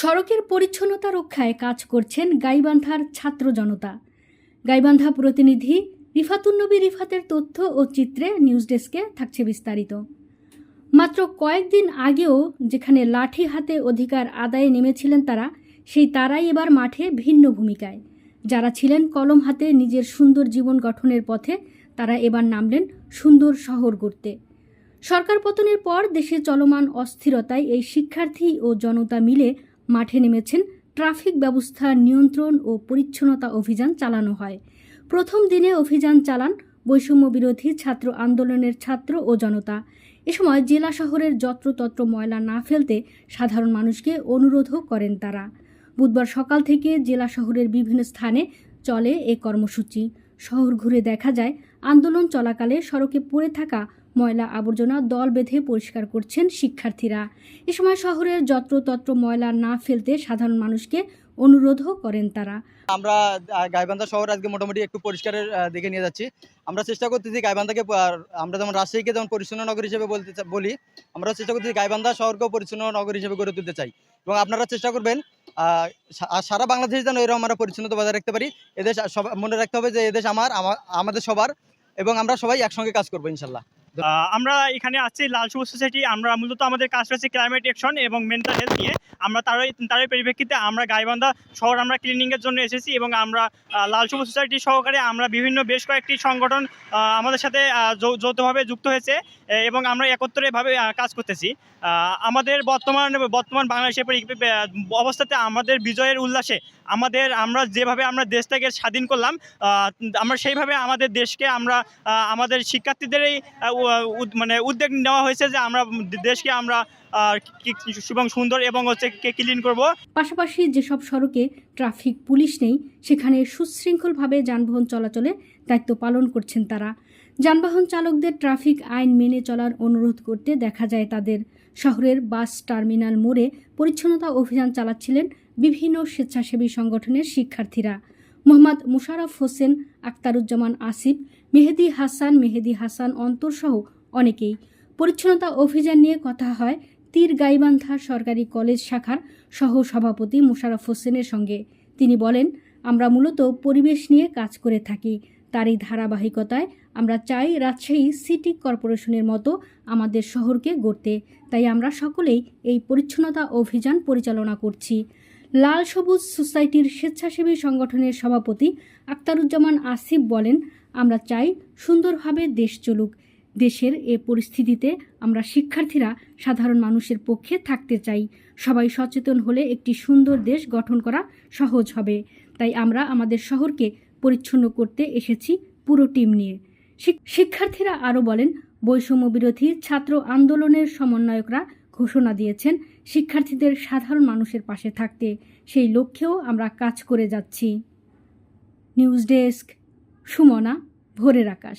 সড়কের পরিচ্ছন্নতা রক্ষায় কাজ করছেন গাইবান্ধার ছাত্র জনতা। গাইবান্ধা প্রতিনিধি রিফাতুন্নবী রিফাতের তথ্য ও চিত্রে নিউজ ডেস্কে থাকছে বিস্তারিত। মাত্র কয়েকদিন আগেও যেখানে লাঠি হাতে অধিকার আদায়ে নেমেছিলেন তারা, সেই তারাই এবার মাঠে ভিন্ন ভূমিকায়। যারা ছিলেন কলম হাতে নিজের সুন্দর জীবন গঠনের পথে, তারা এবার নামলেন সুন্দর শহর গড়তে। সরকার পতনের পর দেশে চলমান অস্থিরতায় এই শিক্ষার্থী ও জনতা মিলে মাঠে নেমেছেন, ট্রাফিক ব্যবস্থা নিয়ন্ত্রণ ও পরিচ্ছন্নতা অভিযান চালানো হয়। প্রথম দিনে অভিযান চালান বৈষম্য বিরোধী ছাত্র আন্দোলনের ছাত্র ও জনতা। এ সময় জেলা শহরের যত্রতত্র ময়লা না ফেলতে সাধারণ মানুষকে অনুরোধও করেন তারা। বুধবার সকাল থেকে জেলা শহরের বিভিন্ন স্থানে চলে এ কর্মসূচি। শহর ঘুরে দেখা যায়, আন্দোলন চলাকালে সড়কে পড়ে থাকা ময়লা আবর্জনা দল বেঁধে পরিষ্কার করছেন শিক্ষার্থীরা। এ সময় শহরের যত্রতত্র ময়লা না ফেলতে সাধারণ মানুষকে অনুরোধও করেন তারা। আমরা গাইবান্ধা শহর আজকে মোটামুটি একটু পরিষ্কারের দিকে নিয়ে যাচ্ছি। আমরা চেষ্টা করতেছি গাইবান্ধাকে আমরা যেমন রাজশাহীকে যেমন পরিচ্ছন্ন নগর হিসেবে বলতে বলি, আমরা চেষ্টা করতেছি গাইবান্ধা শহরকেও পরিচ্ছন্ন নগর হিসেবে গড়ে তুলতে চাই। এবং আপনারা চেষ্টা করবেন আর সারা বাংলাদেশ যেন এরকম আমরা পরিচ্ছন্নতা বজায় রাখতে পারি, এদেশ মনে রাখতে হবে যে এদেশ আমার আমাদের সবার এবং আমরা সবাই একসঙ্গে কাজ করব ইনশাল্লাহ। আমরা এখানে আছি লাল সবুজ সোসাইটি। আমরা মূলত আমাদের কাজ রয়েছে ক্লাইমেট অ্যাকশন এবং মেন্টাল হেলথ নিয়ে। আমরা তারই তারই পরিপ্রেক্ষিতে আমরা গাইবান্ধা শহর আমরা ক্লিনিংয়ের জন্য এসেছি এবং আমরা লাল সবুজ সোসাইটি সহকারে আমরা বিভিন্ন বেশ কয়েকটি সংগঠন আমাদের সাথে যৌথভাবে যুক্ত হয়েছে এবং আমরা একত্রেভাবে কাজ করতেছি। আমাদের বর্তমান বর্তমান বাংলাদেশের অবস্থাতে আমাদের বিজয়ের উল্লাসে আমাদের, আমরা যেভাবে আমরা দেশটাকে স্বাধীন করলাম আমরা সেইভাবে আমাদের দেশকে আমরা আমাদের উ- উদ- মানে উদ্যোগ নেওয়া হয়েছে যে আমরা দেশকে আমরা এবং সুন্দর এবং হচ্ছে ক্লিন করব। পাশাপাশি যেসব সড়কে ট্রাফিক, পুলিশ নেই, সেখানে সুশৃঙ্খলভাবে যানবাহন চলাচলে দায়িত্ব পালন করছেন তারা। যানবাহন চালকদের ট্রাফিক আইন মেনে চলার অনুরোধ করতে দেখা যায় তাদের শহরের বাস টার্মিনাল মোড়ে পরিচ্ছন্নতা অভিযান চালাচ্ছিলেন বিভিন্ন স্বেচ্ছাসেবী সংগঠনের শিক্ষার্থীরা। মোহাম্মদ মুশারফ হোসেন আক্তারুজ্জামান আসিফ, মেহেদি হাসান মেহেদি হাসান অন্তরসহ অনেকেই। পরিচ্ছন্নতা অভিযান নিয়ে কথা হয় তীর গাইবান্ধা সরকারি কলেজ শাখার সহ সভাপতি মুশারফ হোসেনের সঙ্গে। তিনি বলেন, আমরা মূলত পরিবেশ নিয়ে কাজ করে থাকি। তারই ধারাবাহিকতায় আমরা চাই রাজশাহী সিটি কর্পোরেশনের মতো আমাদের শহরকে গড়তে। তাই আমরা সকলেই এই পরিচ্ছন্নতা অভিযান পরিচালনা করছি। লাল সবুজ সোসাইটির স্বেচ্ছাসেবী সংগঠনের সভাপতি আক্তারুজ্জামান আসিফ বলেন, আমরা চাই সুন্দরভাবে দেশ চলুক। দেশের এ পরিস্থিতিতে আমরা শিক্ষার্থীরা সাধারণ মানুষের পক্ষে থাকতে চাই। সবাই সচেতন হলে একটি সুন্দর দেশ গঠন করা সহজ হবে। তাই আমরা আমাদের শহরকে পরিচ্ছন্ন করতে এসেছি পুরো টিম নিয়ে। শিক- শিক্ষার্থীরা আরও বলেন বৈষম্য বিরোধী ছাত্র আন্দোলনের সমন্বয়করা ঘোষণা দিয়েছেন শিক্ষার্থীদের সাধারণ মানুষের পাশে থাকতে। সেই লক্ষ্যেও আমরা কাজ করে যাচ্ছি। নিউজ ডেস্ক, সুমনা, ভোরের আকাশ।